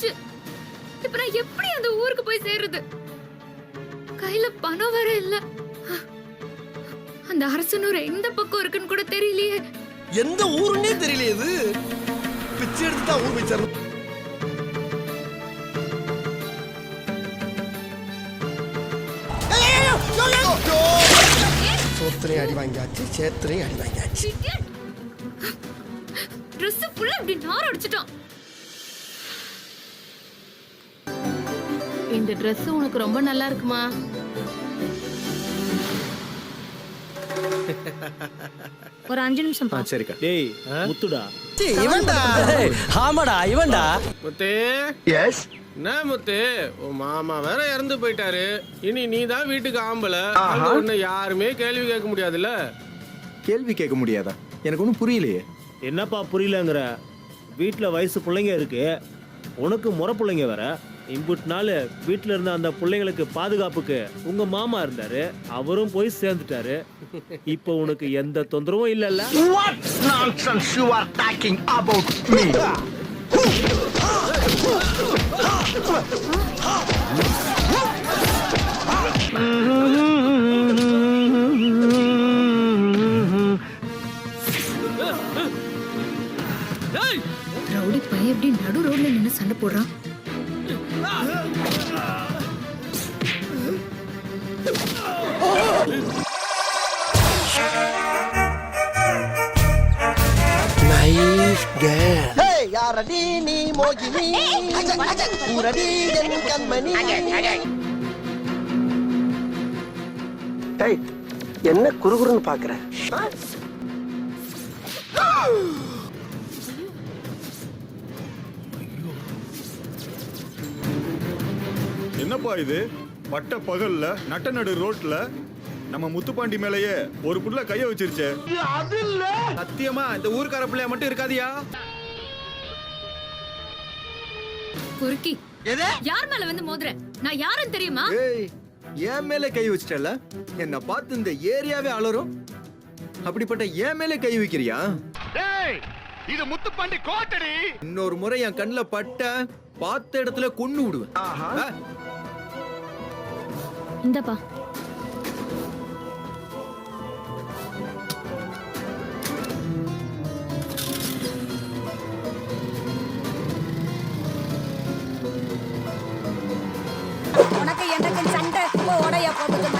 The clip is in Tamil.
போச்சு. இப்ப நான் எப்படி அந்த ஊருக்கு போய் சேர்றது? கையில பணம் வேற இல்ல. அந்த அரசனூர் எந்த பக்கம் இருக்குன்னு கூட தெரியலையே. எந்த ஊருன்னே தெரியல இது. பிச்சை எடுத்து தான் ஊர் சேரணும். சோத்திரையும் அடி வாங்கியாச்சு சேத்திரையும் அடி வாங்கியாச்சு. ட்ரெஸ் ஃபுல்லா இப்படி நார் அடிச்சிட்டான். இந்த Dress உனக்கு ரொம்ப நல்லா இருக்குமா? ஒரு அஞ்சு நிமிஷம் ஆ சரிக்கா. டேய் முத்துடா. இவன்டா. ஆமாடா இவன்டா. முத்து. எஸ் என்ன முத்து? உன் மாமா வேற இறந்து போயிட்டாரு. இனி நீ தான் வீட்டுக்கு ஆம்பள. அங்க ஒண்ணு யாருமே கேள்வி கேட்க முடியாதுல்ல? கேள்வி கேட்க முடியாதா? எனக்கு ஒன்றும் புரியலையே. என்னப்பா புரியலங்கிற? வீட்ல வயசு பிள்ளைங்க இருக்கு. உனக்கு முறை பிள்ளைங்க வேற. இம்புட் நாள் வீட்ல இருந்த அந்த பிள்ளைங்களுக்கு பாதுகாப்புக்கு உங்க மாமா இருந்தாரு அவரும் போய் சேர்ந்துட்டாரு. இப்போ உனக்கு எந்த தொந்தரவும் இல்லைல்ல. What nonsense you are talking about me? Rowdy பையன் எப்படி நடு ரோட்ல நின்னு சண்டை போடுறான்? நைஸ் கேர்ள் யாரடி நீ மோகினி ஊரடி என் கண்மணி என்ன குறுகுறுன்னு பாக்குற? என்னப்பா இது? பட்ட பகல்ல நட்ட நடு ரோட்ல நம்ம முத்துப்பாண்டி மேலேயே ஒரு புள்ள கைய வச்சிருச்சே. சத்தியமா இந்த ஊர்க்கார பிள்ளைய மட்டும் இருக்காதியா? பொறுக்கி யார் மேல வந்து மோதுற? நான் யாருன்னு தெரியுமா? ஏய் என் மேலே கை வச்சிட்டல என்ன பார்த்து இந்த ஏரியாவே அலறும்? அப்படிப்பட்ட என் மேலே கை வைக்கிறியா? இது முத்துப்பாண்டி கோட்டடி! இன்னொரு முறை என் கண்ணில் பட்ட பார்த்த இடத்துல கொன்னு விடுவேன்? இந்தப்பா. உனக்கு எனக்கு சண்டை உடைய போட்டுக்கு